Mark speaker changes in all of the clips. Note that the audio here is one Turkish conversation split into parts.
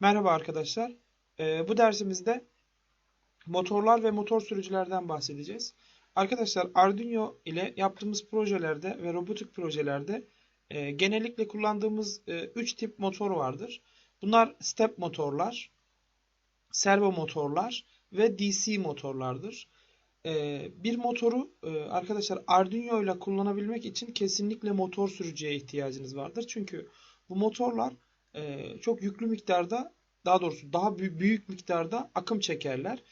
Speaker 1: Merhaba arkadaşlar. Ee, bu dersimizde motorlar ve motor sürücülerden bahsedeceğiz. Arkadaşlar Arduino ile yaptığımız projelerde ve robotik projelerde e, genellikle kullandığımız 3 tip motor vardır. Bunlar step motorlar, servo motorlar ve DC motorlardır. E, bir motoru e, arkadaşlar Arduino ile kullanabilmek için kesinlikle motor sürücüye ihtiyacınız vardır. Çünkü bu motorlar e, çok yüklü miktarda daha doğrusu daha büyük miktarda akım çekerler.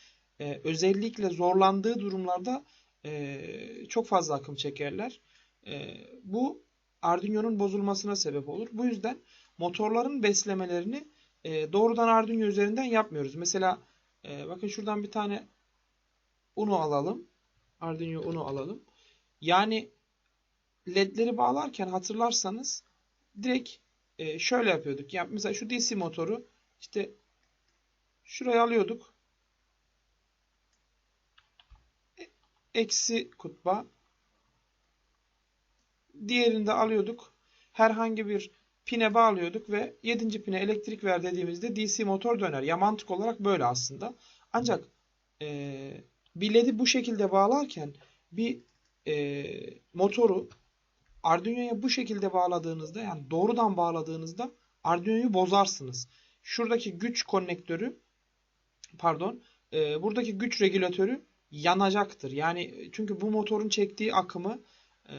Speaker 1: E, özellikle zorlandığı durumlarda e, çok fazla akım çekerler. Bu Arduino'nun bozulmasına sebep olur. Bu yüzden motorların beslemelerini doğrudan Arduino üzerinden yapmıyoruz. Mesela bakın şuradan bir tane Uno alalım. Arduino Uno alalım. Yani ledleri bağlarken hatırlarsanız direkt e, şöyle yapıyorduk. Yani mesela şu DC motoru işte şuraya alıyorduk. E, eksi kutba. Diğerini de alıyorduk. Herhangi bir pine bağlıyorduk ve 7. pine elektrik ver dediğimizde DC motor döner. Ya mantık olarak böyle aslında. Ancak e, bir LED'i bu şekilde bağlarken bir e, motoru Arduino'ya bu şekilde bağladığınızda yani doğrudan bağladığınızda Arduino'yu bozarsınız. Şuradaki güç konnektörü pardon e, buradaki güç regülatörü yanacaktır. Yani çünkü bu motorun çektiği akımı e,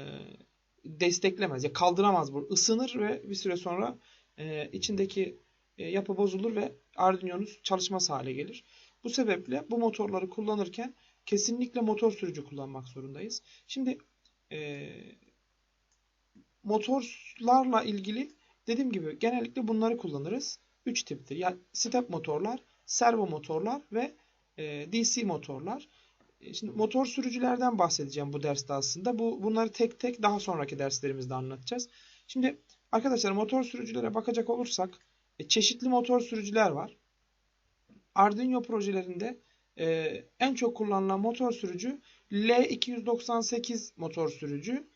Speaker 1: desteklemez. Ya kaldıramaz bu. Isınır ve bir süre sonra e, içindeki e, yapı bozulur ve Arduino'nuz çalışmaz hale gelir. Bu sebeple bu motorları kullanırken kesinlikle motor sürücü kullanmak zorundayız. Şimdi e, motorlarla ilgili dediğim gibi genellikle bunları kullanırız. 3 tiptir. Yani step motorlar, servo motorlar ve e, DC motorlar. E, şimdi motor sürücülerden bahsedeceğim bu derste aslında. Bu bunları tek tek daha sonraki derslerimizde anlatacağız. Şimdi arkadaşlar motor sürücülere bakacak olursak e, çeşitli motor sürücüler var. Arduino projelerinde e, en çok kullanılan motor sürücü L298 motor sürücü.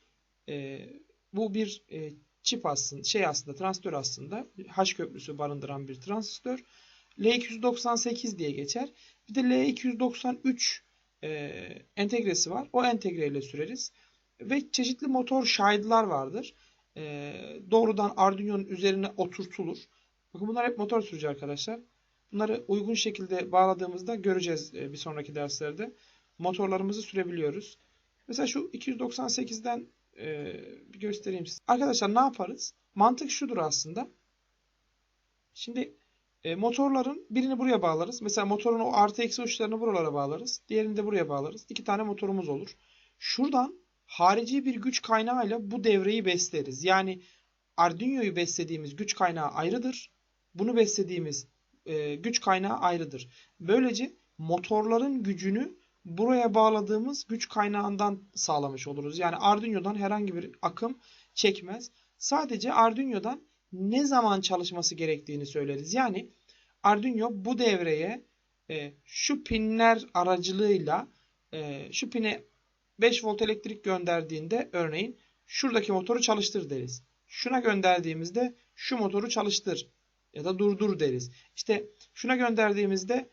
Speaker 1: E, bu bir e, çip aslında, şey aslında, transistör aslında. H köprüsü barındıran bir transistör. L298 diye geçer. Bir de L293 e, entegresi var. O entegreyle süreriz. Ve çeşitli motor şahitler vardır. E, doğrudan Arduino'nun üzerine oturtulur. Bakın bunlar hep motor sürücü arkadaşlar. Bunları uygun şekilde bağladığımızda göreceğiz e, bir sonraki derslerde. Motorlarımızı sürebiliyoruz. Mesela şu 298'den e, göstereyim size. Arkadaşlar ne yaparız? Mantık şudur aslında. Şimdi e, motorların birini buraya bağlarız. Mesela motorun o artı eksi uçlarını buralara bağlarız. Diğerini de buraya bağlarız. İki tane motorumuz olur. Şuradan harici bir güç kaynağıyla bu devreyi besleriz. Yani Arduino'yu beslediğimiz güç kaynağı ayrıdır. Bunu beslediğimiz e, güç kaynağı ayrıdır. Böylece motorların gücünü buraya bağladığımız güç kaynağından sağlamış oluruz. Yani Arduino'dan herhangi bir akım çekmez. Sadece Arduino'dan ne zaman çalışması gerektiğini söyleriz. Yani Arduino bu devreye e, şu pinler aracılığıyla e, şu pine 5 volt elektrik gönderdiğinde örneğin şuradaki motoru çalıştır deriz. Şuna gönderdiğimizde şu motoru çalıştır ya da durdur deriz. İşte şuna gönderdiğimizde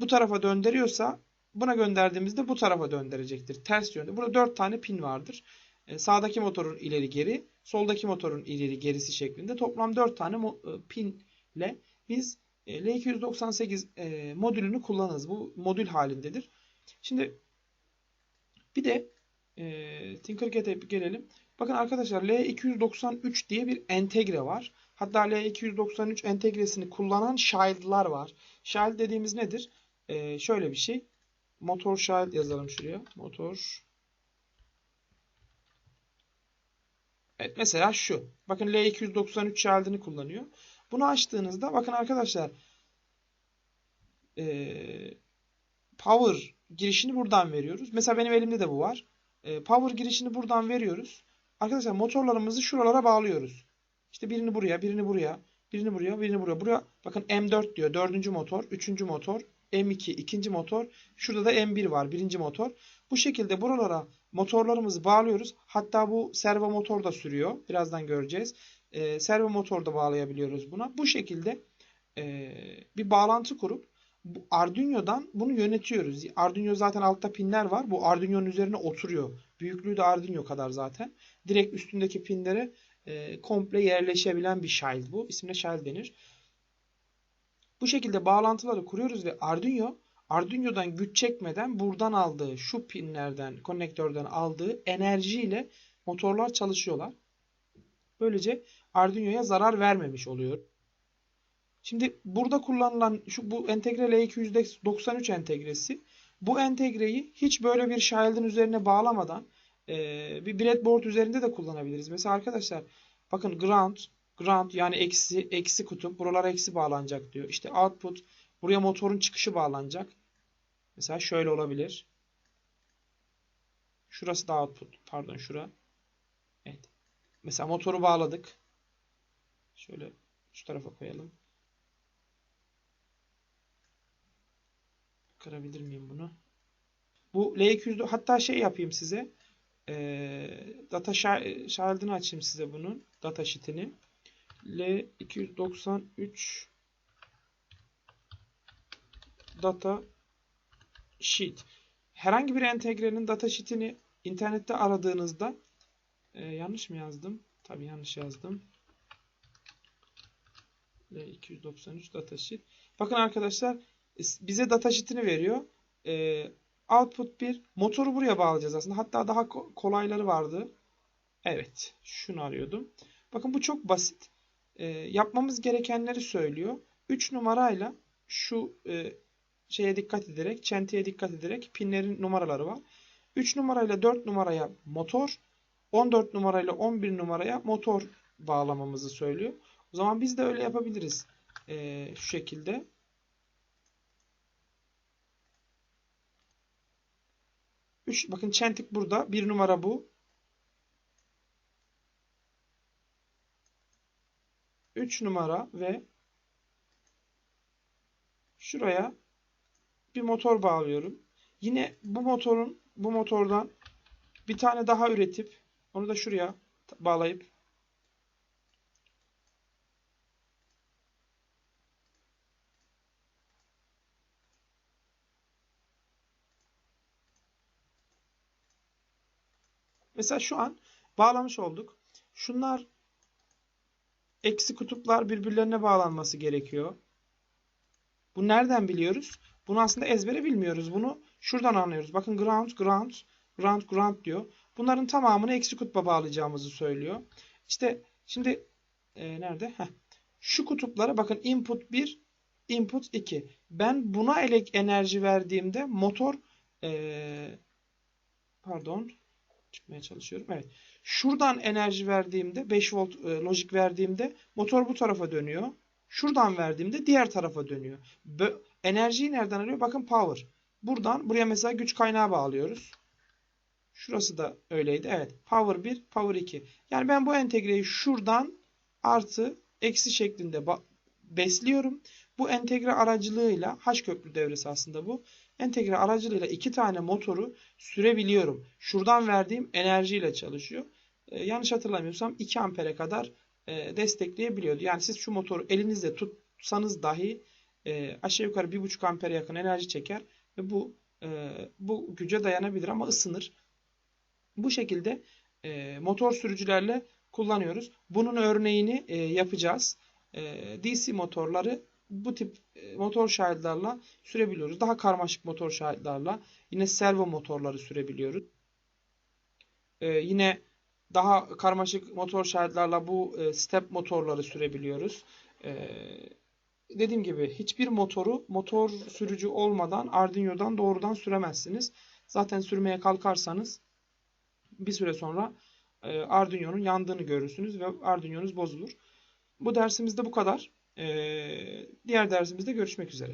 Speaker 1: bu tarafa döndürüyorsa buna gönderdiğimizde bu tarafa döndürecektir. Ters yönde. Burada 4 tane pin vardır. E, sağdaki motorun ileri geri, soldaki motorun ileri gerisi şeklinde toplam 4 tane e, pin ile biz e, L298 e, modülünü kullanırız. Bu modül halindedir. Şimdi bir de e, Tinkercad'e gelelim. Bakın arkadaşlar L293 diye bir entegre var. Hatta L293 entegresini kullanan shield'lar var. Shield dediğimiz nedir? Ee, şöyle bir şey. Motor shield yazalım şuraya. Motor Evet mesela şu. Bakın L293 shield'ini kullanıyor. Bunu açtığınızda bakın arkadaşlar power girişini buradan veriyoruz. Mesela benim elimde de bu var. Power girişini buradan veriyoruz. Arkadaşlar motorlarımızı şuralara bağlıyoruz. İşte birini buraya, birini buraya, birini buraya, birini buraya. Buraya bakın M4 diyor. Dördüncü motor, üçüncü motor, M2 ikinci motor. Şurada da M1 var. Birinci motor. Bu şekilde buralara motorlarımızı bağlıyoruz. Hatta bu servo motor da sürüyor. Birazdan göreceğiz. Ee, servo motor da bağlayabiliyoruz buna. Bu şekilde e, bir bağlantı kurup bu Arduino'dan bunu yönetiyoruz. Arduino zaten altta pinler var. Bu Arduino'nun üzerine oturuyor. Büyüklüğü de Arduino kadar zaten. Direkt üstündeki pinlere e, komple yerleşebilen bir child bu. İsmine child denir. Bu şekilde bağlantıları kuruyoruz ve Arduino Arduino'dan güç çekmeden buradan aldığı şu pinlerden, konnektörden aldığı enerjiyle motorlar çalışıyorlar. Böylece Arduino'ya zarar vermemiş oluyor. Şimdi burada kullanılan şu bu entegre L293 entegresi bu entegreyi hiç böyle bir shield'ın üzerine bağlamadan e, bir breadboard üzerinde de kullanabiliriz. Mesela arkadaşlar bakın ground ground yani eksi eksi kutup buralara eksi bağlanacak diyor. İşte output buraya motorun çıkışı bağlanacak. Mesela şöyle olabilir. Şurası da output. Pardon şura. Evet. Mesela motoru bağladık. Şöyle şu tarafa koyalım. Kırabilir miyim bunu? Bu L200 hatta şey yapayım size. Ee, data shard'ını açayım size bunun. Data sheet'ini. L293 data sheet. Herhangi bir entegrenin data sheet'ini internette aradığınızda e, yanlış mı yazdım? Tabii yanlış yazdım. L293 datasheet. Bakın arkadaşlar bize datasheet'ini veriyor. E, output 1. Motoru buraya bağlayacağız aslında. Hatta daha kolayları vardı. Evet. Şunu arıyordum. Bakın bu çok basit. E, yapmamız gerekenleri söylüyor. 3 numarayla şu e, şeye dikkat ederek, çentiye dikkat ederek pinlerin numaraları var. 3 numarayla 4 numaraya motor, 14 numarayla 11 numaraya motor bağlamamızı söylüyor. O zaman biz de öyle yapabiliriz. Ee, şu şekilde. Üç, bakın çentik burada. Bir numara bu. 3 numara ve şuraya bir motor bağlıyorum. Yine bu motorun bu motordan bir tane daha üretip onu da şuraya bağlayıp Mesela şu an bağlamış olduk. Şunlar eksi kutuplar birbirlerine bağlanması gerekiyor. Bu nereden biliyoruz? Bunu aslında ezbere bilmiyoruz. Bunu şuradan anlıyoruz. Bakın ground, ground, ground, ground diyor. Bunların tamamını eksi kutba bağlayacağımızı söylüyor. İşte şimdi e, nerede? Heh. Şu kutuplara bakın input 1, input 2. Ben buna elek enerji verdiğimde motor e, pardon çıkmaya çalışıyorum. Evet. Şuradan enerji verdiğimde 5 volt e, lojik verdiğimde motor bu tarafa dönüyor. Şuradan verdiğimde diğer tarafa dönüyor. Bö enerjiyi nereden alıyor? Bakın power. Buradan buraya mesela güç kaynağı bağlıyoruz. Şurası da öyleydi. Evet. Power 1, power 2. Yani ben bu entegreyi şuradan artı eksi şeklinde besliyorum. Bu entegre aracılığıyla H köprü devresi aslında bu. Entegre aracılığıyla iki tane motoru sürebiliyorum. Şuradan verdiğim enerjiyle çalışıyor. Ee, yanlış hatırlamıyorsam 2 ampere kadar e, destekleyebiliyordu. Yani siz şu motoru elinizde tutsanız dahi e, aşağı yukarı 1,5 ampere yakın enerji çeker ve bu e, bu güce dayanabilir ama ısınır. Bu şekilde e, motor sürücülerle kullanıyoruz. Bunun örneğini e, yapacağız. E, DC motorları bu tip e, motor şahitlerle sürebiliyoruz. Daha karmaşık motor şahitlerle yine servo motorları sürebiliyoruz. E, yine daha karmaşık motor şahitlerle bu e, step motorları sürebiliyoruz. Dediğim gibi hiçbir motoru motor sürücü olmadan Arduino'dan doğrudan süremezsiniz. Zaten sürmeye kalkarsanız bir süre sonra Arduino'nun yandığını görürsünüz ve Arduino'nuz bozulur. Bu dersimizde bu kadar. E, diğer dersimizde görüşmek üzere.